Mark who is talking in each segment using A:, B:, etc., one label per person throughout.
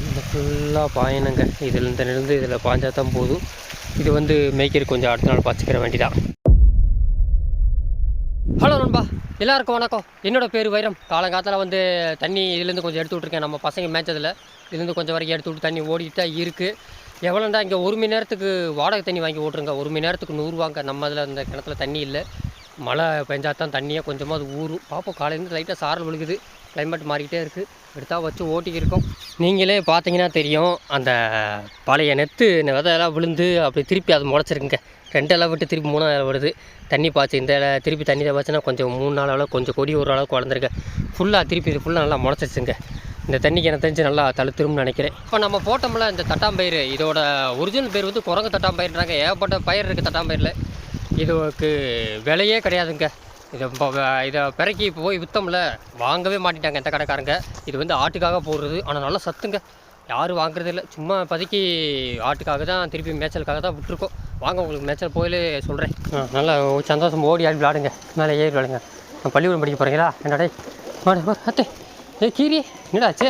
A: இந்த ஃபுல்லாக பாயணுங்க. இதில் இந்த நிலந்து இதில் பாஞ்சா தான் போதும். இது வந்து மேய்க்கிறதுக்கு கொஞ்சம் அடுத்த நாள் பார்த்துக்கிற வேண்டிதான். ஹலோ நண்பா எல்லாருக்கும் வணக்கம். என்னோட பேர் வைரம். காலங்காலத்தில் வந்து தண்ணி இதுலேருந்து கொஞ்சம் எடுத்து விட்ருக்கேன் நம்ம பசங்க மேய்ச்சதில். இதுலேருந்து கொஞ்சம் வரைக்கும் எடுத்து விட்டு தண்ணி ஓடிட்டு தான் இருக்குது எவ்வளோண்டா இங்கே ஒரு மணி நேரத்துக்கு வாடகை தண்ணி வாங்கி ஓட்டுருங்க ஒரு மணி நேரத்துக்கு நூறுவாங்க நம்ம இதில் அந்த கிணத்துல தண்ணி இல்லை. மழை பெஞ்சா தான் தண்ணியே கொஞ்சமாக அது ஊறும். பார்ப்போம் காலையிலேருந்து லைட்டாக சாரல் விழுகுது. கிளைமேட் மாறிக்கிட்டே இருக்குது எடுத்தால் வச்சு ஓட்டிக்கிருக்கோம் நீங்களே பார்த்தீங்கன்னா தெரியும் அந்த பழைய நெத்து இந்த விதையெல்லாம் விழுந்து அப்படி திருப்பி அது முளைச்சிருக்குங்க. ரெண்டு இலை விட்டு திருப்பி மூணாவது இலை வருது. தண்ணி பாய்ச்சி இந்த இலை திருப்பி தண்ணி பாய்ச்சினா கொஞ்சம் மூணு நாள் அளவு கொஞ்சம் கொடி ஒரு அளவுக்கு வளர்ந்துருக்கு. ஃபுல்லாக திருப்பி இது ஃபுல்லாக நல்லா முளைச்சிருச்சுங்க. இந்த தண்ணிக்கு எனக்கு தெரிஞ்சு நல்லா தழுத்துரும்னு நினைக்கிறேன். இப்போ நம்ம போட்டோம்ல இந்த தட்டாம்பயிறு. இதோட ஒரிஜினல் பேர் வந்து குரங்கு தட்டாம்பயிறுறாங்க ஏகப்பட்ட பயிர் இருக்குது தட்டாம்பயிரில். இதுக்கு விலையே கிடையாதுங்க. இதை இதை பிறக்கி போய் விற்றோம்ல வாங்கவே மாட்டிட்டாங்க இந்த கடைக்காரங்க. இது வந்து ஆட்டுக்காக போடுறது. ஆனால் நல்லா சத்துங்க. யாரும் வாங்குறது இல்லை. சும்மா இப்போதைக்கு ஆட்டுக்காக தான் திருப்பி மேய்ச்சலுக்காக தான் விட்டுருக்கோம். வாங்க உங்களுக்கு மேய்ச்சல் போயிலே சொல்கிறேன் நல்லா சந்தோஷம். ஓடி ஆடி விளாடுங்க மேலே ஏறி விளாடுங்க நான் பள்ளிக்கூடம் படிக்க போகிறீங்களா என்னடா மாடு அத்தே. ஏ கீரி. என்னடாச்சு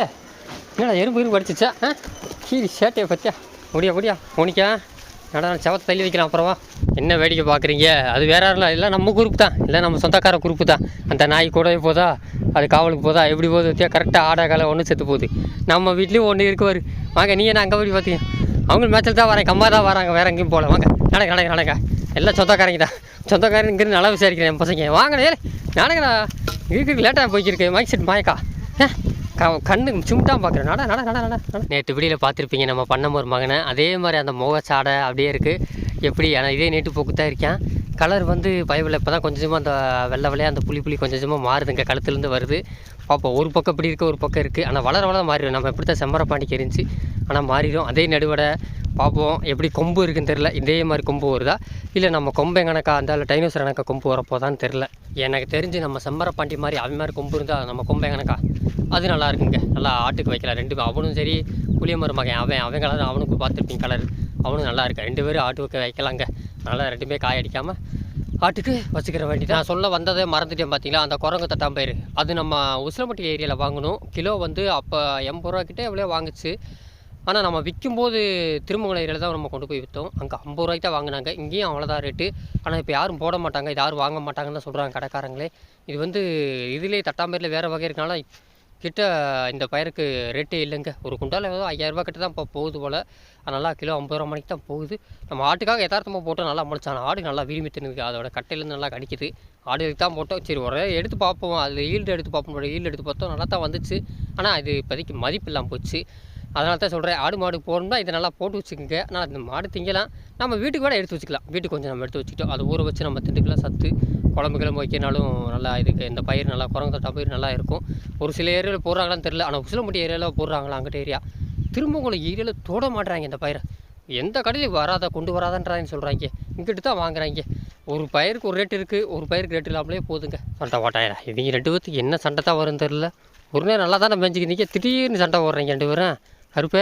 A: என்னடா எறும்பு எறும்பு அடிச்சிச்சா? ஆ? கீரி சேட்டையை பற்றியா முடியா முடியா மோனிக்கா நடா செவத்தை தள்ளி வைக்கலாம் அப்புறமா என்ன வேடிக்கை பார்க்குறீங்க? அது வேற யாரும் இல்லை. இல்லை நம்ம குரூப் தான். இல்லை நம்ம சொந்தக்கார குரூப்பு தான். அந்த நாய் கூடவே போதா? அது காவலுக்கு போதா? எப்படி போகுது? கரெக்டாக ஆடா காலை ஒன்று செத்து போகுது. நம்ம வீட்லேயும் ஒன்று இருக்குவார். வாங்க நீ என்ன அங்கே போய் பார்த்தீங்க அவங்க மேட்சில் தான் வரேன் கம்மா தான் வராங்க வேறு எங்கேயும் போகல. வாங்க நடக்க நடக்க நடக்க. எல்லாம் சொந்தக்காரங்க தான். சொந்தக்காரங்கிற நல்லா விசாரிக்கிறேன் என் பசங்க. வாங்க நடக்கடா. இருக்கு லேட்டாக போய்க்கிருக்கு. மைக் செட் மாயக்கா க- கண்ணு சும்ட்டான் பார்க்குறேன் நட நட நட நட நேற்று வீடியில் பார்த்துருப்பீங்க நம்ம பண்ண ஒரு மகனை. அதே மாதிரி அந்த முகச்சாடை அப்படியே இருக்குது எப்படி? ஆனால் இதே நேட்டு போக்கு தான் இருக்கேன் கலர் வந்து பயவில் இப்போ தான் கொஞ்சமாக அந்த வெள்ளை வெள்ளையாக அந்த புளி புளி கொஞ்சம் கொஞ்சமாக மாறுதுங்க. கழுத்துலேருந்து வருது. பார்ப்போம் ஒரு பக்கம் இப்படி இருக்க ஒரு பக்கம் இருக்குது ஆனால் வளர வளர மாறிடும். நம்ம எப்படி தான் செம்மரப்பாண்டிக்கு இருந்துச்சு ஆனால் மாறிடும் அதே நடுவடை பார்ப்போம். எப்படி கொம்பு இருக்குன்னு தெரில இதே மாதிரி கொம்பு வருதா? இல்லை நம்ம கொம்பு எங்கனக்கா அந்த டைனோசர் எனக்கா கொம்பு வரப்போதான்னு தெரில எனக்கு தெரிஞ்சு நம்ம செம்பரப்பாண்டி மாதிரி அவன் மாதிரி கொம்பு இருந்தால் நம்ம கொம்பை கணக்கா அது நல்லா இருக்குங்க. நல்லா ஆட்டுக்கு வைக்கலாம். ரெண்டு அவனும் சரி புளியமரம் மகன். அவன் அவன் கலர் அவனுக்கு பார்த்துருப்பீங்க கலர் அவனும் நல்லா இருக்கு? ரெண்டு பேரும் ஆட்டுக்கு வைக்கலாங்க. அதனால் ரெண்டுமே காய அடிக்காமல் ஆட்டுக்கு வச்சுக்கிற வேண்டி நான் சொல்ல வந்ததே மறந்துட்டேன் பார்த்தீங்களா அந்த குரங்கு தட்டாம்பயிறு அது நம்ம உசிலம்பட்டி ஏரியாவில் வாங்கணும். கிலோ வந்து அப்போ எண்பது ரூபாக்கிட்டே எவ்வளோ வாங்குச்சு. ஆனால் நம்ம விற்கும்போது திருமங்கலம் ஏரியாவில் தான் நம்ம கொண்டு போய் விற்றோம் அங்கே ஐம்பது ரூபாய்க்கு தான் வாங்கினாங்க. இங்கேயும் அவ்வளோதான் ரேட்டு ஆனால் இப்போ யாரும் போட மாட்டாங்க. இது யாரும் வாங்க மாட்டாங்கன்னு தான் சொல்கிறாங்க கடைக்காரங்களே. இது வந்து இதுலேயே தட்டாம்பேரில் வேறு வகை இருக்கனால கிட்ட இந்த பயிருக்கு ரேட்டே இல்லைங்க. ஒரு குண்டால் ஏதோ ஐயாயிரரூபா கிட்ட தான் இப்போ போகுது போல். நல்லா கிலோ ஐம்பது ரூபா மணிக்கு தான் போகுது. நம்ம ஆட்டுக்காக யதார்த்தமாக போட்டோம். நல்லா முளைச்சான் ஆடு நல்லா விரும்பி தின்னுது. அதோட கட்டையிலேருந்து நல்லா கடிக்குது. ஆடுகளுக்கு தான் போட்டோம். சரி ஒரே எடுத்து பார்ப்போம். அதில் ஈல்டு எடுத்து பார்ப்போம். ஈல்டு எடுத்து பார்த்தோம். நல்லா தான் வந்துச்சு. ஆனால் இது இப்போதைக்கு மதிப்பு இல்லாமல் போச்சு. அதனால தான் சொல்கிறேன் ஆடு மாடு போடணும்னா இதை நல்லா போட்டு வச்சுக்கோங்க. ஆனால் இந்த மாடு திங்கலாம். நம்ம வீட்டுக்கு கூட எடுத்து வச்சுக்கலாம். வீட்டுக்கு கொஞ்சம் நம்ம எடுத்து வச்சுக்கிட்டோம். அதை ஊற வச்சு நம்ம திண்டுக்கலாம் சத்து குழம்பு கிளம்பு வைக்கனாலும் நல்லா இதுக்கு இந்த பயிர் நல்லா குரங்கு தட்டா பயிர் நல்லா இருக்கும். ஒரு சில ஏரியாவில் போடுறாங்களான்னு தெரில ஆனால் உசிலம்பட்டி ஏரியாவில் போடுறாங்களா அங்கிட்ட ஏரியா. திரும்ப உங்களுக்கு ஏரியாவில் தொட மாட்டுறாங்க இந்த பயிரை. எந்த கடையில் வராத கொண்டு வராதன்றாங்கன்னு சொல்கிறாங்க இங்கிட்டு தான் வாங்குறாங்க. ஒரு பயிருக்கு ஒரு ரேட் இருக்குது ஒரு பயிருக்கு ரேட் இல்லாமலே போதுங்க. சண்டை ஓட்டாயிரா இவங்க ரெண்டு பேர்த்துக்கு என்ன சண்டை தான் வரும்னு தெரில ஒரு நேரம் நல்லா தானே மேய்ஞ்சிக்கிறீங்க திடீர்னு சண்டை ஓடுறீங்க ரெண்டு பேரும். கருப்பே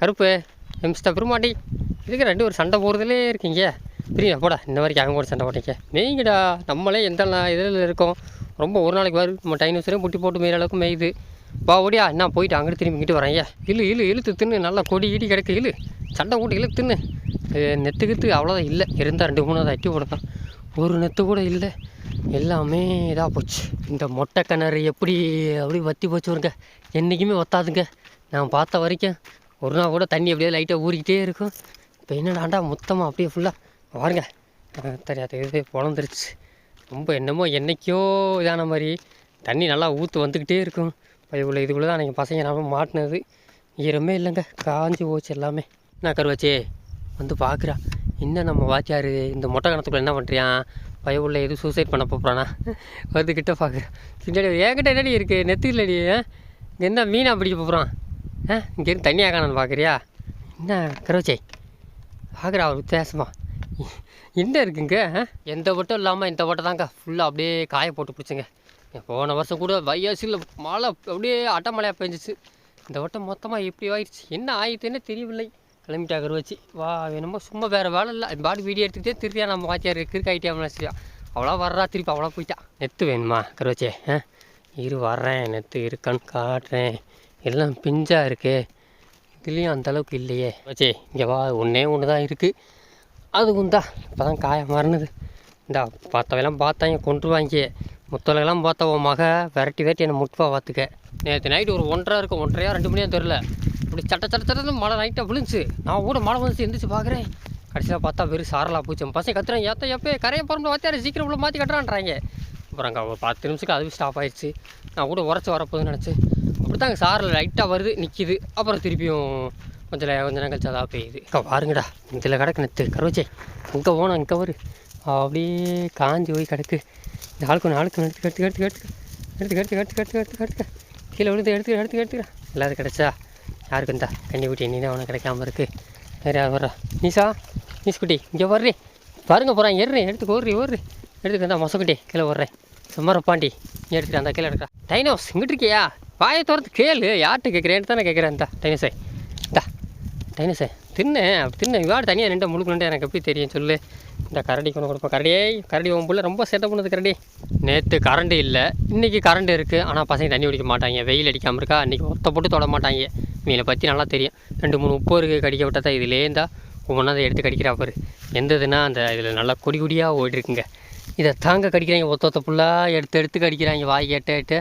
A: கருப்பு. மிஸ்டர் பெருமாட்டி இதுக்கு ரெண்டு ஒரு சண்டை போடுறதுலே இருக்கீங்க. பிரியா போடா இந்த வரைக்கும் அவங்க கூட சண்டை போட்டீங்க நீங்கடா நம்மளே எந்த இதில் இருக்கோம். ரொம்ப ஒரு நாளைக்கு வரும் நம்ம டைனோசரே முட்டி போட்டு மேல அளவுக்கு மேயுது. வா ஓடியா. என்ன போயிட்டு அங்கிட்டு திரும்பி இங்கிட்டு வரேன் இழு இழு இழுத்து தின்னு நல்லா கொடி ஈடி கிடக்கு இழு. சண்டை போட்டு இழு தின்னு. இது அவ்வளோதான் இல்லை. இருந்தால் ரெண்டு மூணு அட்டி போடத்தான். ஒரு நெத்து கூட இல்லை. எல்லாமே இதாக போச்சு. இந்த மொட்டை கிணறு எப்படி அப்படி வத்தி போச்சு வருங்க என்றைக்குமே ஒத்தாதுங்க நான் பார்த்த வரைக்கும் ஒரு நாள் கூட தண்ணி அப்படியே லைட்டாக ஊறிக்கிட்டே இருக்கும். இப்போ என்னடாண்டா மொத்தமாக அப்படியே ஃபுல்லாக பாருங்க. தெரியாது இது பொழந்துருச்சு ரொம்ப என்னமோ என்னைக்கோ இதான மாதிரி தண்ணி நல்லா ஊற்று வந்துக்கிட்டே இருக்கும். இவ்வளோ இதுக்குள்ளே தான் நீங்கள் பசங்க நாம மாட்டினது. ஈரமே இல்லைங்க. காஞ்சி போச்சு எல்லாமே. நான் கருவாச்சே? வந்து பார்க்குறா என்ன நம்ம வாத்தியார்? இந்த மொட்டை கணத்துக்குள்ள என்ன பண்ணுறியான் பயவுள்ள எதுவும் சூசைட் பண்ண போகிறானா வருது கிட்ட பார்க்குறேன் பின்னாடி என்கிட்ட என்னடி இருக்குது நெத்துக்கு இல்லடி என்ன மீனை பிடிக்க போகிறான் ஆ இங்கேருந்து தண்ணியாக காணான்னு பார்க்குறியா? என்ன கரோச்சை பார்க்குறா ஒரு வித்தியாசமாக என்ன இருக்குங்க எந்த ஓட்டம் இல்லாமல் இந்த வட்டம் தாங்க ஃபுல்லாக அப்படியே காய போட்டு பிடிச்சிங்க. போன வருஷம் கூட வயசில் மழை அப்படியே அட்டமழையாக பெஞ்சிச்சு. இந்த ஓட்டம் மொத்தமாக எப்படி ஆயிடுச்சு. என்ன ஆயிடுச்சுன்னு தெரியவில்லை. கிளம்பிட்டா கருவச்சு. வா வேணுமோ சும்மா வேறு வேலை இல்லை. பாடி வீடியோ எடுத்துக்கிட்டே திருப்பியா நம்ம வாத்தியார் கிறுக்காயிட்டே நினச்சியா அவ்வளோ வர்றா திருப்பி அவ்வளோ போயிட்டா. நெத்து வேணுமா கருவச்சே? ஆ இரு வர்றேன். நெத்து இருக்கான்னு காட்டுறேன். எல்லாம் பிஞ்சாக இருக்கே. இதுலேயும் அந்தளவுக்கு இல்லையே. வச்சே இங்கே வா ஒன்றே ஒன்று தான் இருக்குது அதுவும் தான் இப்போ தான் காய மறந்துது. இந்தா பார்த்தவெல்லாம் பார்த்தாங்க கொண்டுருவாங்க முத்தலகெல்லாம் பார்த்த உன் மக விரட்டி விரட்டி என்னை முட்பா பார்த்துக்க. நேற்று நைட்டு ஒரு ஒன்றரை இருக்கும் ஒன்றரையா ரெண்டு மணியா தெரில இப்படி சட்ட சட்ட சட்டன்னு மழை நைட்டாக விழுந்துச்சு. நான் கூட மழை வந்துச்சு எந்திரிச்சு பார்க்குறேன். கடைசியில் பார்த்தா வெறும் சாரலாக போச்சு. பசங்க கத்துறேன் ஏத்த எப்போ கரையை பிறந்து பார்த்தாரு சீக்கிரம் உள்ள மாற்றி கட்டுறான்றாங்க. அப்புறம் அங்கே ஒரு பத்து நிமிஷத்துக்கு அதுவும் ஸ்டாப் ஆயிடுச்சு. நான் கூட உரைச்சி வரப்போகுதுன்னு நினச்சி கொடுத்தாங்க சாரில் லைட்டாக வருது நிற்கிது அப்புறம் திருப்பியும் கொஞ்சம் கொஞ்ச நேரம் கழிச்சு அதாக பெய்யுது. அக்கா பாருங்கடா இதில் கிடக்கு நெத்து கருவச்சே. இங்கே போனோம் இங்கே வரு. அப்படியே காஞ்சி போய் கிடக்கு. இந்த ஆளுக்கு நாளுக்கு எடுத்து கெடுத்து கட்டு கட்டு எடுத்து கெடுத்து கட்டு கட்டு கட்டு கட்டு கீழே விழுந்து எடுத்து எடுத்து எடுத்துக்கிறேன் எல்லாரும் கிடச்சா? யாருக்கு இந்தா? கண்ணி குட்டி நீ தான் உனக்கு கிடைக்காம இருக்குது வேறு யார் வர்றா? நீசா? நீஸ் குட்டி இங்கே வர்றே. பாருங்க போகிறான் ஏறுறேன் எடுத்து ஓடுறி ஓடுறி எடுத்துக்கிறேன் இந்தா மொசக்குட்டி கீழே ஓடுறேன் சும்மா பாண்டி நீ எடுத்துட்டு அந்த கீழே எடுக்கிறா டைனோஸ் இங்கிட்டு இருக்கியா? வாயை திறந்து கேளு. யார்கிட்ட கேட்குறேன்னு தானே கேட்குறேன். தா டைனோஸே தா டைனோஸே தின்னேன் அப்படி தின்ன. இவாடு தனியாக நின்று முழுக்கணுன்ட்டு எனக்கு எப்படி தெரியும் சொல்லு. இந்த கரடி கொண்டு கொடுப்போம். கரடியே கரடி உன் பிள்ளை ரொம்ப சேட்டை பண்ணுது கரடி. நேற்று கரண்ட் இல்லை. இன்றைக்கி கரண்ட் இருக்குது ஆனால் பசங்க தண்ணி குடிக்க மாட்டாங்க. வெயில் அடிக்காமல் இருக்கா? அன்றைக்கி ஒத்த போட்டு தொட மாட்டாங்க. மீனை பற்றி நல்லா தெரியும். ரெண்டு மூணு உப்பு இருக்குது கடிக்க விட்டா தான் இதுலேயே இருந்தா ஒவ்வொன்றா அதை எடுத்து கடிக்கிறா பாரு. அந்த இதில் நல்லா கொடி கொடியாக ஓடிருக்குங்க. இதை தாங்க கடிக்கிறாங்க. ஒத்த ஒத்த புல்லாக எடுத்து எடுத்து கடிக்கிறாங்க. வாய் கேட்டு கேட்டு.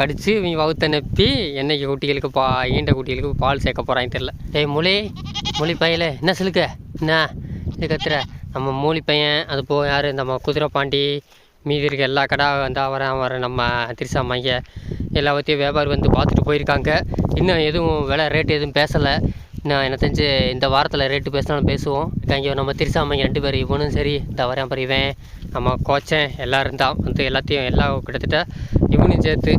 A: கடித்து இவங்க வகுத்த அனுப்பி என்னைக்கு குட்டிகளுக்கு பா ஈண்ட குட்டிகளுக்கு பால் சேர்க்க போகிறாங்க தெரில ஏய் மொழி மொழி பையில என்ன சொல்லுக்க என்ன? இது கத்துற. நம்ம மூலி பையன் அது போ யார்? நம்ம குதிரை பாண்டி மீதி இருக்க எல்லா கடை வந்தா வர வரேன் நம்ம திருசா மைய எல்லாத்தையும் வியாபாரி வந்து பார்த்துட்டு போயிருக்காங்க. இன்னும் எதுவும் விலை ரேட்டு எதுவும் பேசலை. நான் எனக்கு தெரிஞ்சு இந்த வாரத்தில் ரேட்டு பேசினாலும் பேசுவோம். இங்கே நம்ம திரிசாமைங்க ரெண்டு பேர் இவனும் சரி இந்த வரேன் அப்புறம் நம்ம கோச்சன் எல்லோரும் தான். வந்து எல்லாத்தையும் எல்லா கிட்டத்தட்ட இவனையும் சேர்த்து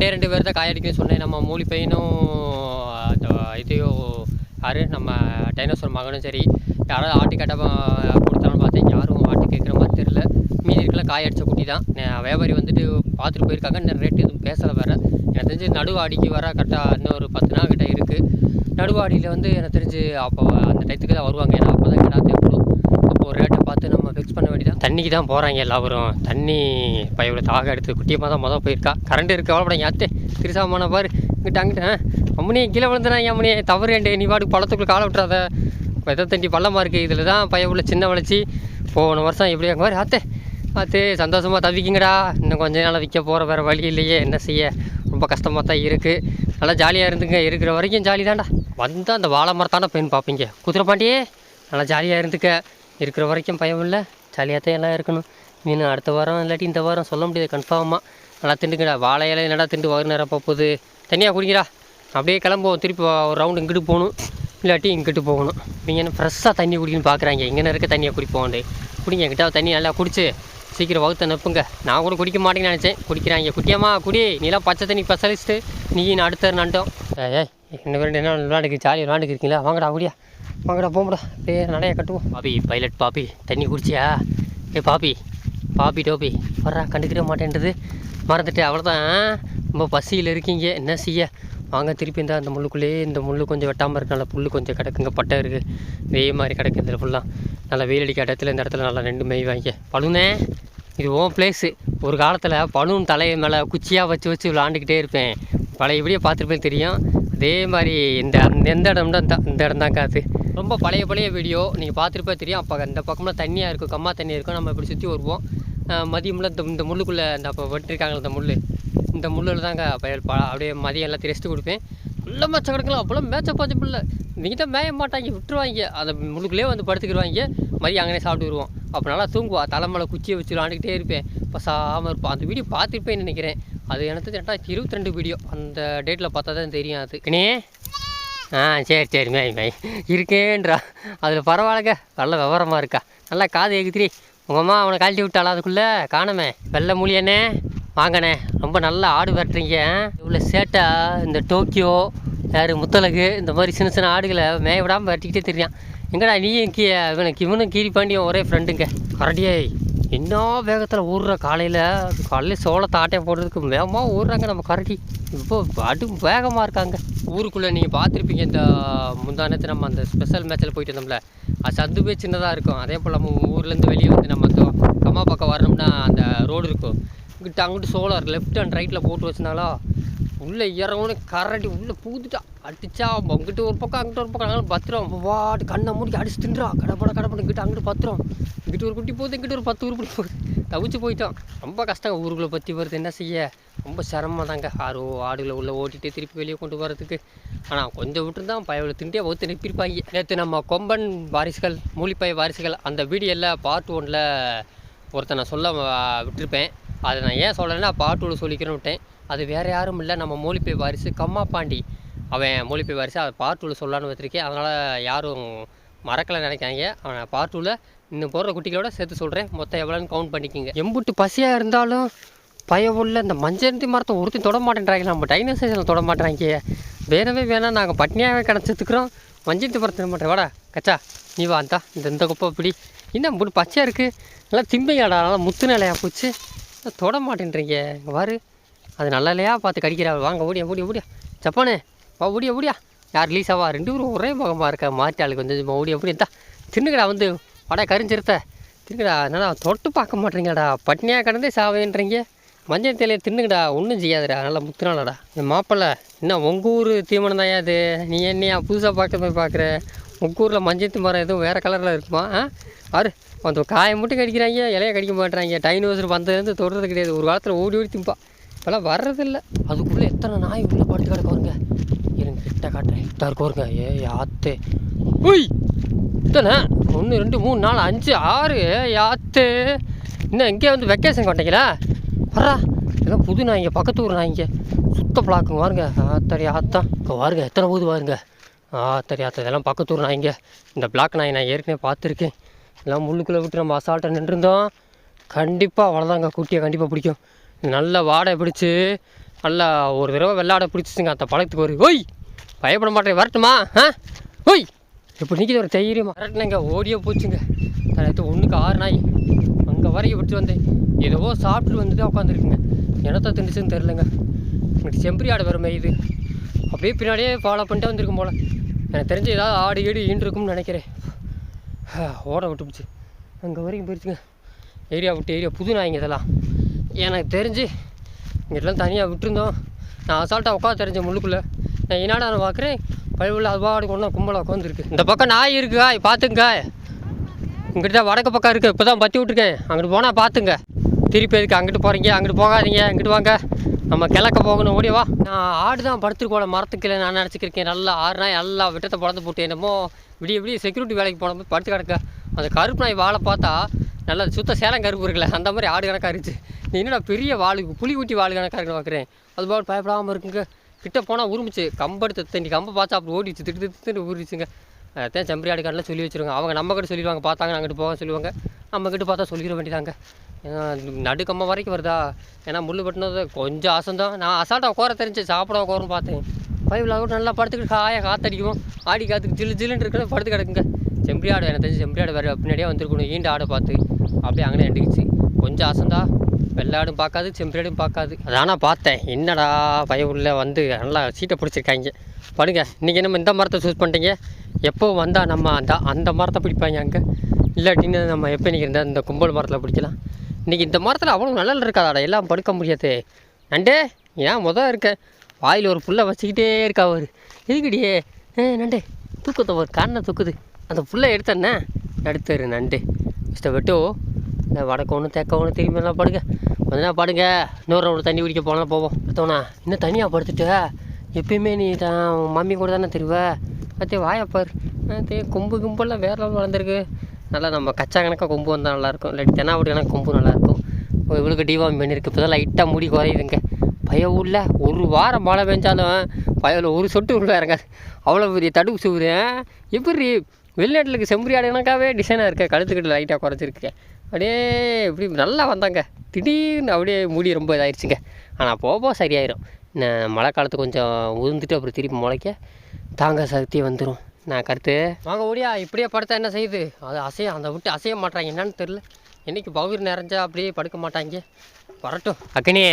A: ரெண்டே ரெண்டு பேர் தான் காயடிக்கணும்னு சொன்னேன். நம்ம மூலி பையனும் இதையோ யார்? நம்ம டைனோசர் மகனும் சரி யாராவது ஆட்டு கட்டப்பா கொடுத்தாலும் பார்த்தேன் யாரும் ஆட்டு கேட்குற மாதிரி தெரில மீதி இருக்கல காய அடித்த குட்டி தான். வியாபாரி வந்துட்டு பார்த்துட்டு போயிருக்காங்க. இன்னும் ரேட் எதுவும் பேசலை வேறு. எனக்கு தெரிஞ்சு நடுவாடிக்கு வர கரெக்டாக இன்னும் ஒரு பத்து நாள் கிட்டே இருக்குது நடுவாடியில் வந்து எனக்கு தெரிஞ்சு அப்போ அந்த டயத்துக்கு தான் வருவாங்க. ஏன்னா அப்போ தான் கிடா தேவைப்படும் அப்போ ஒரு ரேட்டை பார்த்து நம்ம ஃபிக்ஸ் பண்ண வேண்டியதான் தண்ணிக்கு தான் போகிறாங்க எல்லாரும். தண்ணி இப்போ இவ்வளோ தாக எடுத்து குட்டியமாக தான் மொதல் போயிருக்கா. கரண்ட் இருக்க கவலைப்படாங்க அத்தே திருசாமான பாரு இங்கிட்ட அங்கிட்ட அம்மனி கீழே விழுந்துறாங்க அம்மனி. தவறு நீ பாட்டுக்கு பழத்துக்குள்ள காலை விட்டுறாத. வித தண்டி பள்ளமாக இருக்குது இதில் தான் பையன் உள்ள சின்ன வளர்ச்சி. போன வருஷம் எப்படி அங்கே மாதிரி ஆத்தே. ஆத்தே சந்தோஷமாக தவிக்கிங்கடா. இன்னும் கொஞ்ச நாள் விற்க போகிற வேறு வழி இல்லையே. என்ன செய்ய? ரொம்ப கஷ்டமாக தான் இருக்குது நல்லா ஜாலியாக இருந்துங்க. இருக்கிற வரைக்கும் ஜாலி தான்டா. வந்தால் அந்த வாழை மரத்தான பெண் பார்ப்பீங்க. குதிரை பாண்டியே நல்லா ஜாலியாக இருந்துக்க. இருக்கிற வரைக்கும் பயம் இல்லை. ஜாலியாக தான் எல்லாம் இருக்கணும். மீன் அடுத்த வாரம் இல்லாட்டி இந்த வாரம் சொல்ல முடியாது கன்ஃபார்மாக நல்லா திண்டுங்கடா வாழை இலை என்னடா திண்டு வகு நேரம் போகுது? தனியாக குடிங்கடா. அப்படியே கிளம்புவோம். திருப்பி ஒரு ரவுண்டு இங்கிட்டு போகணும். இல்லாட்டி இங்கிட்டு போகணும். நீங்கள் என்ன ஃப்ரெஷ்ஷாக தண்ணி குடிக்கணும்னு பார்க்குறாங்க எங்கே இருக்க? தண்ணியை குடிப்போண்டு குடிங்க என்கிட்ட தண்ணி நல்லா குடிச்சு சீக்கிரம் வகுத்த நப்புங்க. நான் கூட குடிக்க மாட்டேங்கன்னு நினச்சேன். குடிக்கிறாங்க. குட்டியம்மா குடி. நீலாம் பச்சை தண்ணி ஸ்பெஷலிஸ்ட்டு நீ நான் அடுத்த நண்டோம் ஏ என்ன பேர் என்ன விளாண்டுக்கு ஜாலியாக விளாண்டுக்கு இருக்கீங்களா? வாங்கடா குடியா. வாங்கடா போங்கடா. பே நடைய கட்டுவோம். பாபி பைலட் பாபி தண்ணி குடிச்சியா? ஏ பாபி பாபி டோபி வர்றா கண்டுக்கிற மாட்டேன்றது. மறந்துட்டு அவ்வளோதான் ரொம்ப பசியில் இருக்கீங்க என்ன செய்ய? வாங்க திருப்பி இந்த அந்த முள்ளுக்குள்ளேயே இந்த முள் கொஞ்சம் வெட்டாமல் இருக்கனால புல் கொஞ்சம் கிடக்குங்க பட்டை இருக்குது இதே மாதிரி கிடக்கு இதில் ஃபுல்லாக நல்லா வெயில் அடிக்க இடத்துல இந்த இடத்துல நல்லா ரெண்டு மெய் வாங்க பழுனே இது ஓன் பிளேஸு ஒரு காலத்தில் பலூன் தலையை மேலே குச்சியாக வச்சு வச்சு விளாண்டுக்கிட்டே இருப்பேன். பழைய இப்படியே பார்த்துருப்பேன் தெரியும். அதே மாதிரி இந்த எந்த இடம்னா இந்த- இந்த இடம் தாங்க ரொம்ப பழைய பழைய வீடியோ நீங்கள் பார்த்துருப்பே தெரியும். அப்போ அந்த பக்கம்லாம் தண்ணியாக இருக்கும். கம்மா தண்ணி இருக்கும். நம்ம இப்படி சுற்றி வருவோம். அஹ் இந்த இந்த முள்ளுக்குள்ளே இந்த அப்போ வெட்டிருக்காங்களே இந்த முள் இந்த முள்ளில் தாங்க பயல் ப அப்படியே மதியம் எல்லாத்தையும் ரெஸ்ட்டு கொடுப்பேன். நல்லா மேட்சம் கிடக்கலாம் அப்போல்லாம் மேட்சை பார்த்து பிள்ளை நீங்கள் தான் மேய மாட்டாங்க விட்டுருவாங்க. அந்த முழுக்குள்ளே வந்து படுத்துக்கிடுவாங்க மதியம் அங்கனே சாப்பிட்டு வருவோம். அப்போ நல்லா தூங்குவா. தலைமலை குச்சியை வச்சு விளாண்டுக்கிட்டே இருப்பேன். பசாமல் இருப்போம் அந்த வீடியோ பார்த்துருப்பேன்னு நினைக்கிறேன். அது எனக்கு ரெண்டாயிரத்தி இருபத்தி ரெண்டு வீடியோ அந்த டேட்டில் பார்த்தா தான் தெரியும் அது. ஆ சரி சரி மேய் மேய் இருக்கேன்றா. அதில் பரவாயில்லங்க. நல்ல விவரமாக இருக்கா. நல்லா காது ஏகுத்திரி உங்கள் அம்மா அவனை கழட்டி விட்டாளா அதுக்குள்ளே? காணமே. வெள்ளை மூலியண்ணே வாங்கண்ணே. ரொம்ப நல்லா ஆடு வெட்டுறீங்க இவ்வளோ சேட்டா இந்த டோக்கியோ யார் முத்தலகு இந்த மாதிரி சின்ன சின்ன ஆடுகளை மேய விடாமல் வெட்டிக்கிட்டே தெரியான் எங்கடா நீயும் கீ இவனுக்கு இவனும் கீரி பாண்டியும் ஒரே ஃப்ரெண்டுங்க கரடியே என்ன வேகத்தில் ஊறுற காலையில்? காலையில் சோளத்தை ஆட்டையை போடுறதுக்கு வேகமாக ஊறுறாங்க நம்ம கரடி. இப்போ அடு வேகமாக இருக்காங்க. ஊருக்குள்ளே நீங்கள் பார்த்துருப்பீங்க இந்த முந்தானத்து நம்ம அந்த ஸ்பெஷல் மேட்ச்சில் போயிட்டு வந்தோம்ல. அது சந்துவே சின்னதாக இருக்கும். அதே போல் நம்ம ஊர்லேருந்து வெளியே வந்து நம்ம கம்மா பக்கம் வரணும்னா அந்த ரோடு இருக்கும். இங்கிட்ட அங்கிட்டு சோளம் லெஃப்ட் அண்ட் ரைட்டில் போட்டு வச்சுனாலும் உள்ளே இறங்கணும் கரண்டி உள்ளே பூந்துட்டா அடிச்சா அங்கிட்டு ஒரு பக்கம் அங்கிட்ட ஒரு பக்கம். நாங்கள் பத்திரம். வாட்டு கண்ணை மூடி அடிச்சு தின்றா கடப்பட கடப்பட இங்கிட்ட அங்கிட்டு பத்திரம். இங்கிட்டு ஒரு குட்டி போகுது இங்கிட்டு ஒரு பத்து உருப்படி போகுது. தவிச்சு போயிட்டோம். ரொம்ப கஷ்டம் ஊருக்குள்ளே பற்றி வருது என்ன செய்ய? ரொம்ப சிரமம் தாங்க ஆறு ஆடுகளை உள்ளே ஓட்டிட்டு திருப்பி வெளியே கொண்டு வரதுக்கு ஆனால் கொஞ்சம் விட்டுருந்தான் பயவில் திண்டியே ஒத்து நிற்பிருப்பாங்க. நேற்று நம்ம கொம்பன் வாரிசுகள் மூலிப்பை வாரிசுகள் அந்த வீடியோவில் பார்ட் ஒன்றில் ஒருத்தனை சொல்ல விட்டுருப்பேன் விட்டிருப்பேன். அதை நான் ஏன் சொல்லலைன்னா பார்ட் டூவில் சொல்லிக்கிறேன்னு விட்டேன். அது வேறு யாரும் இல்லை. நம்ம மூலிப்பை வாரிசு கம்மா பாண்டி. அவன் மூலிப்பை வாரிசு அதை பார்ட் டூவில் சொல்லலான்னு வச்சுருக்கேன் அதனால் யாரும் மறக்கலை நினைக்காங்க அவனை பார்ட் டூவில் இன்னும் போடுற குட்டிகளோட சேர்த்து சொல்கிறேன் மொத்தம் எவ்வளோன்னு கவுண்ட் பண்ணிக்கோங்க. எம்புட்டு பசியாக இருந்தாலும் பயவுள்ள இந்த மஞ்சந்தி மரத்தை ஒருத்தையும் தொட மாட்டேன்றாங்க. நம்ம டைனோசைஸில் தொட மாட்டேறாங்க வேணவே வேணாம். நாங்கள் பட்னியாகவே கிடச்சதுக்குறோம் மஞ்சந்தி மரத்தை மாட்டேன் வாடா கச்சா நீ வா அந்தா இந்த இந்த குப்பை இப்படி என்ன இப்படி பச்சையாக இருக்குது நல்லா திம்பையாடா நல்லா முத்து நிலையாக போச்சு தொட மாட்டேன்றீங்க? இங்கே பாரு. அது நல்லா இல்லையா? பார்த்து கடிக்கிறா. வாங்க ஓடியா ஓடியா ஓடியா. ஜப்பானே வா ஓடியா ஓடியா. யார் ரிலீஸ் ஆவா ரெண்டு பேரும் ஒரே முகமாக இருக்கா. மாற்றி ஆளுக்கு வந்து ஓடியா ஓடியா. தின்னுக்கடா வந்து. வட கரிஞ்சிருத்த. தின்னுக்கடா என்னடா தொட்டு பார்க்க மாட்டேங்கடா பட்னியாக கடந்தே சாவேன்றீங்க மஞ்சள் தேலையை தின்னுக்கடா ஒன்றும் செய்யாதுடா. நல்லா முத்துனாலடா என் மாப்பிள்ளை என்ன உங்கள் ஊர் தீவனம் தான் அது நீ என்னையா புதுசாக பார்க்க போய் பார்க்குற? உங்கள் ஊரில் மரம் எதுவும் வேறு கலரில் இருக்குமா? ஆ? பாரு அந்த காயை மட்டும் கடிக்கிறாங்க இலையை கடிக்க மாட்டுறாங்க. டைனோசர் வந்ததுலேருந்து தொடுறது கிடையாது. ஒரு காலத்தில் ஓடி ஓடி திம்பா. இப்போல்லாம் வர்றதில்ல. அதுக்குள்ளே எத்தனை நாய் உள்ளே படுத்து கிடக்க வருங்க இருங்க கிட்ட காட்டுறேன் இதா இருக்கு வருங்க ஏ யாத்தே உய்! இத்தனை? ஒன்று ரெண்டு மூணு நாலு அஞ்சு ஆறு. யாத்தே இன்னும் இங்கே வந்து வெக்கேஷன் கொண்டீங்களா வர்றா. இதெல்லாம் புது நாய்ங்க பக்கத்து ஊர் நாய்ங்க சுத்த பிளாக்குங்க வாருங்க ஆத்தரி ஆத்தா. இப்போ வாருங்க எத்தனை ஊது வாருங்க. ஆத்தரி ஆத்தா இதெல்லாம் பக்கத்து ஊர் நாய்ங்க இந்த பிளாக் நாய் நான் ஏற்கனவே பார்த்துருக்கேன். எல்லாம் முள்ளுக்குள்ளே விட்டு நம்ம அசால்ட்டாக நின்றுருந்தோம். கண்டிப்பாக அவ்வளோதாங்க குட்டியை கண்டிப்பாக பிடிக்கும். நல்ல வாடை பிடிச்சி நல்லா ஒரு தடவை வெள்ளாடை பிடிச்சிச்சுங்க அந்த பழத்துக்கு ஒரு ஓய் பயப்பட மாட்டேன் வரட்டுமா? ஆ? ஓய்! இப்போ நிற்கிது ஒரு தைரியமாக வரட்டுனேங்க ஓடியே போச்சுங்க. நேற்று ஒன்றுக்கு ஆறு நாய். அங்கே வரைக்கும் விட்டு வந்தேன் ஏதோ சாப்பிட்டு வந்துட்டு உட்காந்துருக்குங்க என்னத்தை திண்டுச்சுன்னு தெரிலங்க எனக்கு செம்பரி ஆடு வருமே இது அப்படியே பின்னாடியே ஃபாலோ பண்ணிட்டே வந்திருக்கும் போல். எனக்கு தெரிஞ்சு ஏதாவது ஆடு ஈடு ஈன்றிருக்கும்னு நினைக்கிறேன். ஓட விட்டுப்புச்சு அங்கே வரைக்கும் போயிடுச்சுங்க ஏரியா விட்டு ஏரியா புது நாய்ங்க இதெல்லாம். எனக்கு தெரிஞ்சு இங்கெல்லாம் தனியாக விட்டுருந்தோம். நான் அசால்ட்டாக உட்காந்து தெரிஞ்சேன் முள்ளுக்குள்ளே. நான் என்னடா நான் பார்க்குறேன் பழுவில் அது பாடு கொண்டு கும்பலாக உட்காந்துருக்கு இந்த பக்கம் நாய் இருக்குக்கா பார்த்துங்க இங்கிட்ட தான் வடக்கு பக்கம் இருக்குது இப்போ தான் பற்றி விட்ருக்கேன் அங்கிட்டு போனால் பார்த்துங்க திருப்பி எதுக்கு அங்கிட்டு போகிறீங்க அங்கிட்டு போகாதீங்க இங்கிட்டு வாங்க. நம்ம கிழக்க போகணும் ஓடி வா. நான் ஆடு தான் படுத்துருக்கோட மரத்துக்கில் நான் நினச்சிக்கிருக்கேன். நல்லா ஆறுனா எல்லா விட்டத்தை பிறந்து போட்டு என்னமோ விடிய விடிய செக்யூரிட்டி வேலைக்கு போனோம் படுத்து கிடக்க. அந்த கருப்பு நாய் வாழை பார்த்தா நல்லா சுத்த சேலம் கருப்பு இருக்குல்ல அந்த மாதிரி ஆடு கணக்காக இருந்துச்சு. நீ என்னடா பெரிய வாளு புலி ஊட்டி வாள் கணக்காக இருக்குன்னு பார்க்குறேன் அது போல் பயப்படாமல் இருக்குங்க. கிட்ட போனால் உருமிச்சு கம்பெடுத்து தண்ணி கம்பை பார்த்து அப்படி ஓடிச்சு திட்டு திட்டு ஊறிச்சுங்க அதான் செம்பரி ஆடு காட்டில் சொல்லி வச்சுருங்க அவங்க நம்ம கிட்ட சொல்லிடுவாங்க பார்த்தாங்க அங்கிட்டு போக சொல்லுவாங்க. நம்ம கிட்ட பார்த்தா சொல்லிட வேண்டியதாங்க. ஏன்னா நடுக்கம்மா வரைக்கும் வருதா? ஏன்னா முள் பட்டினது கொஞ்சம் ஆசைந்தான் நான் அசால்ட்டாக கோர தெரிஞ்சு சாப்பிட உட்காருன்னு பார்த்தேன். பைபிள் கூட நல்லா படுத்துக்கிட்டு காயாக காத்தடிக்கும் ஆடி காத்துக்கு ஜில்லு ஜில்லுன்னு இருக்கிற படுத்து கிடக்குங்க. செம்பரி ஆடு எனக்கு தெரிஞ்சு செம்பரி ஆடு வேறு பின்னாடியே வந்திருக்கணும். ஈண்ட ஆடை பார்த்து. அப்படியே அங்கே எண்டுக்குச்சு கொஞ்சம் அசந்தா வெள்ளாடும் பார்க்காது செம்பிராடும் பார்க்காது. அதானா பார்த்தேன். என்னடா பயவுள்ள உள்ள வந்து நல்லா சீட்டை பிடிச்சிருக்காங்க. படுங்க. இன்றைக்கி நம்ம இந்த மரத்தை சூஸ் பண்ணிட்டீங்க. எப்போ வந்தால் நம்ம அந்த அந்த மரத்தை பிடிப்பாங்க அங்கே? இல்லாட்டின்னு நம்ம எப்போ இன்றைக்கி இருந்தால் இந்த கும்பல் மரத்தில் பிடிக்கலாம்? இன்றைக்கி இந்த மரத்தில் அவ்வளோ நல்லா இருக்காதாடா. எல்லாம் படுக்க முடியாது. நண்டே ஏன் மொதல் இருக்க. வாயில் ஒரு புல்லை வச்சுக்கிட்டே இருக்கா அவர். எதுக்குடியே ஏ நண்டே. தூக்கத்தை ஒரு கண்ணை தூக்குது. அந்த புல்லை எடுத்தேன்னே நடுத்தரு நண்டு. மிஸ்டர் வெட்டோ இந்த வடக்கு ஒன்று தெக்க ஒன்று திரும்பி எல்லாம் படுங்க. கொஞ்ச நேரம் படுங்க. இன்னொரு ரவுண்டு தண்ணி குடிக்க போனால் போவோம். பார்த்தோண்ணா இன்னும் தனியாக படுத்துட்டு? எப்பயுமே நீ தான் மம்மி கூட தானே தெரிவ. பார்த்தே வாயப்பார் தே கொம்பு கும்பெல்லாம் வேற லெவல் வளர்ந்துருக்கு. நல்லா நம்ம கச்சா கணக்காக கொம்பு வந்தால் நல்லாயிருக்கும் இல்லாட்டி தெனாவடி கணக்கு கொம்பு நல்லாயிருக்கும் இப்போ இவளுக்கு டிவாம் பண்ணியிருக்கு இப்போ தான் லைட்டாக முடி குறையுதுங்க. பய உள்ள ஒரு வாரம் மழை பெஞ்சாலும் பயவில் ஒரு சொட்டு உள்ள இறங்காது. அவ்வளோ பெரிய தடுப்பு சுவுது எப்படி? வெளிநாட்டிலுக்கு செம்பரி ஆடுனாக்காவே டிசைனாக இருக்க? கழுத்துக்கிட்ட லைட்டாக குறைச்சிருக்கு. அப்படியே இப்படி நல்லா வந்தாங்க. திடீர்னு அப்படியே முடி ரொம்ப இதாயிருச்சுங்க. ஆனால் போக போக சரியாயிரும். நான் மழை காலத்து கொஞ்சம் உதிர்ந்துட்டு அப்புறம் திருப்பி முளைக்க தாங்க சக்தி வந்துடும் நான் கருத்து. வாங்க ஓடியா இப்படியே படுத்தா என்ன செய்யுது? அது அசைய அந்த விட்டு அசைய மாட்டாங்க என்னன்னு தெரில என்னைக்கு பகுர் நிறைஞ்சா அப்படியே படுக்க மாட்டாங்க. வரட்டும். அக்கனே.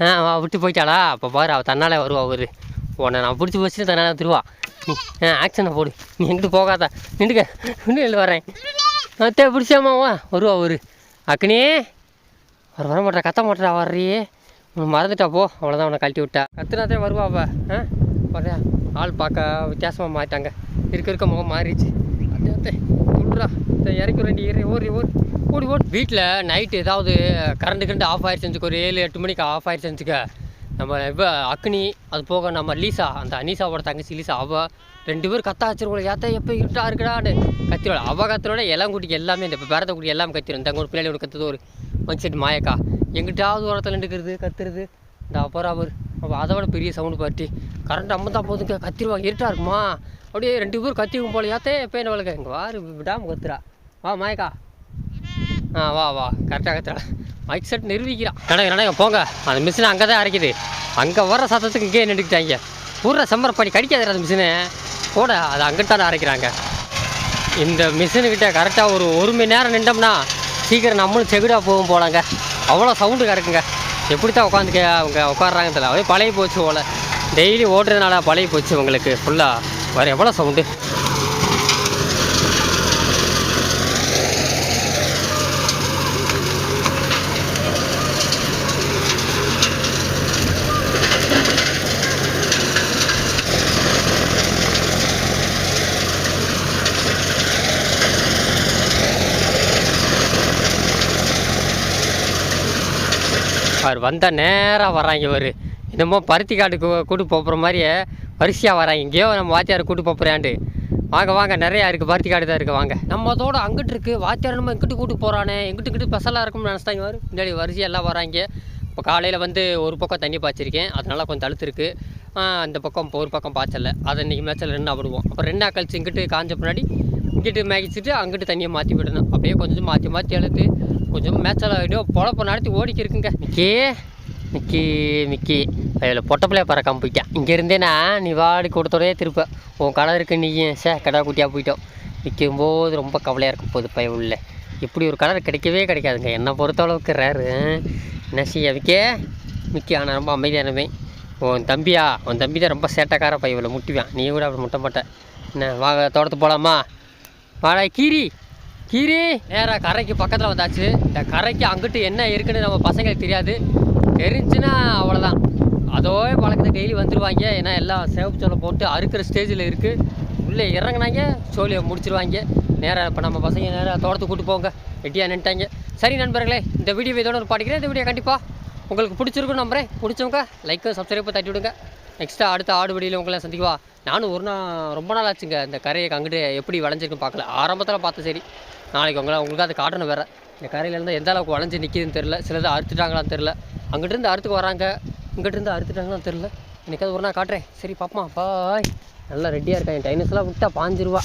A: ஆ விட்டு போயிட்டாளா? அப்போ பாரு அவள் தன்னாலே வருவா அவரு. உன்னை நான் பிடிச்சி வச்சுட்டு தன்னாலே திருவா நீ ஆ ஆக்ஷனை போடு. நீ எங்கிட்டு போகாத. நின்றுக்க. நின்று வரேன் அத்தே பிடிச்சாமாவா வருவா ஒரு. அக்கனே அவர் வர மாட்டா கத்த மாட்டா வர்றியே உன் மறந்துட்டா போ. அவ்வளோதான் அவனை கழட்டி விட்டா. கத்துனாதே வருவா அவ ஆ? ஆள் பார்க்க வித்தியாசமாக மாறிட்டாங்க. இருக்க இருக்க முகம் மாறிடுச்சு. அத்தே அத்தே சொல்றா இறக்கி ரெண்டு ஏறி ஓடி ஓடி. ஓடி ஓடி. வீட்டில் நைட்டு ஏதாவது கரண்ட் கரண்ட் ஆஃப் ஆயிடுச்சுக்கு ஒரு ஏழு எட்டு மணிக்கு ஆஃப் ஆயிடுச்சுக்க நம்ம இப்போ அக்னி அது போக நம்ம லீசா அந்த அனீசாவோட தங்கச்சி லீசா அவள் ரெண்டு பேரும் கத்த வச்சிருக்கோம் ஏத்த எப்போ இருட்டா இருக்கடான்னு கத்திரோட அவள் கத்திரோட இளங்குட்டிக்கு எல்லாமே இந்த பேரத்தை குட்டி எல்லாம் கத்திரும். இந்த ஒரு பிள்ளையோட கத்துறது ஒரு மனுஷன் மாயக்கா. எங்கிட்டாவது ஓரத்தில் நின்றுக்கிறது கத்துறது. இந்த அப்புறம் அவர் அப்போ அதை விட பெரிய சவுண்டு பார்ட்டி கரண்ட் அம்மந்தா போதுங்க. கத்திருவாங்க இருட்டா இருக்குமா? அப்படியே ரெண்டு பேரும் கத்திக்கும் போல. ஏத்தே எப்போ என்ன வளர்க்க இங்கே வாரு விடாமல் கத்துறா. வா மாயக்கா. ஆ வா வா. கரெக்டாக கத்துறா. மைக் செட் நிரூபிக்கிறான் நடங்க நடங்க போங்க. அந்த மிஷினை அங்கே தான் அரைக்குது. அங்கே வர்ற சத்தத்துக்கு இங்கே நின்றுக்கிட்டாங்க. ஊர்ற சம்மர் பண்ணி கடிக்காது அந்த மிஷினு போட அது அங்கிட்டான அரைக்கிறாங்க. இந்த மிஷினுக்கிட்ட கரெக்டாக ஒரு ஒரு மணி நேரம் நின்றோம்னா சீக்கிரம் நம்மளும் செகுடாக போகும் போலாங்க. அவ்வளோ சவுண்டு கிடக்குங்க எப்படி தான் உட்காந்து அவங்க உட்காடுறாங்க தெரியல. அப்படியே பழைய போச்சு போல். டெய்லி ஓட்டுறதுனால பழைய போச்சு உங்களுக்கு ஃபுல்லாக வேறு எவ்வளோ சவுண்டு அவர் வந்தால் நேராக வராங்க இவர். என்னமோ பருத்தி காட்டுக்கு கூட்டு போகிற மாதிரியே வரிசையாக வராங்க. இங்கேயோ நம்ம வாத்தியார் கூட்டு போகிறாண்டு வாங்க வாங்க நிறையா இருக்குது பருத்தி காடு தான் இருக்குது வாங்க. நம்ம அதோட அங்கிட்டு இருக்குது வாத்தியார் நம்ம எங்கிட்டு கூட்டு போகிறானே எங்கிட்டு இங்கிட்டு ஸ்பெஷலாக இருக்கும்னு நினச்சிட்டாங்க வரும் முன்னாடி வரிசையெல்லாம் வராங்க. இப்போ காலையில் வந்து ஒரு பக்கம் தண்ணி பாய்ச்சிருக்கேன். அதனால் கொஞ்சம் தழுத்துருக்கு. அந்த பக்கம் இப்போ ஒரு பக்கம் பாய்ச்சல. அதை இன்றைக்கி மேட்சில் ரெண்டு விடுவோம். அப்புறம் ரெண்டா கழிச்சு இங்கிட்டு காஞ்ச பின்னாடி இங்கிட்டு மேய்ச்சிட்டு அங்கிட்டு தண்ணியை மாற்றி விடணும். அப்படியே கொஞ்சம் மாற்றி மாற்றி அழுத்து கொஞ்சம் மேட்சால் ஆகிட்டோ பொழப்ப நடத்தி ஓடிக்கி இருக்குங்க நிக்கி மிக்கி மிக்கி. அதில் பொட்டப்பிள்ளைய பிள்ளைய பறக்காம இங்கே நீ வாடி கொடுத்தோடே திருப்ப. உன் கடை இருக்கு நீ சே கடை குட்டியாக போயிட்டோம். நிற்கும் போது ரொம்ப கவலையாக இருக்கும் போது பய உள்ள. இப்படி ஒரு கலர் கிடைக்கவே கிடைக்காதுங்க. என்னை பொறுத்தளவுக்கு ரேரு என்ன செய்ய மிக்கே? மிக்கி ஆனால் ரொம்ப அமைதியானவே உன் தம்பியா? உன் தம்பி தான் ரொம்ப சேட்டைக்கார பையவில் முட்டிவான் நீ கூட அப்படி முட்ட மாட்டேன் என்ன வாங்க தோட்டத்து போகலாமா வாடா கீரி. கீரி! நேராக கரைக்கு பக்கத்தில் வந்தாச்சு. இந்த கரைக்கு அங்கிட்டு என்ன இருக்குன்னு நம்ம பசங்களுக்கு தெரியாது. தெரிஞ்சுன்னா அவ்வளோதான் அதோ பழக்கத்தை டெய்லி வந்துடுவாங்க ஏன்னா எல்லாம் சேவப்பு சோளம் போட்டு அறுக்கிற ஸ்டேஜில் இருக்குது உள்ளே இறங்குனாங்க சோழியை முடிச்சிருவாங்க. நேராக இப்போ நம்ம பசங்க நேராக தோட்டத்துக்கு கூட்டு போங்க. ரெடியாக நின்ட்டாங்க சரி நண்பர்களே இந்த வீடியோ இதோட ஒரு பாடிக்கிறேன். இந்த வீடியோ கண்டிப்பாக உங்களுக்கு பிடிச்சிருக்கும் நம்புறேன். பிடிச்சவங்க லைக்கு சப்ஸ்கிரைப் தட்டி விடுங்க. நெக்ஸ்ட்டு அடுத்த ஆடு உங்களை சந்திக்குவா. நானும் ஒரு நாள் ரொம்ப நாள் ஆச்சுங்க. இந்த கரையை அங்கிட்டு எப்படி வளைஞ்சிருக்குன்னு பார்க்கல. ஆரம்பத்தில் பார்த்து சரி. நாளைக்கு உங்களை உங்களுக்கு அது காட்டணும் வேறு. இந்த கரையிலேருந்து எந்த அளவுக்கு வளைஞ்சு நிற்கிதுன்னு தெரில சிலது அறுத்துட்டாங்களான்னு தெரில அங்கிட்டிருந்து அறுத்துக்கு வராங்க. இங்கிட்டிருந்து அறுத்துட்டாங்களான்னு தெரில எனக்கு அது ஒரு நாள் காட்டுறேன். சரி பாப்பா பாய். நல்லா ரெடியாக இருக்கேன் என் டைனஸ்லாம் விட்டா பாஞ்சிருவா.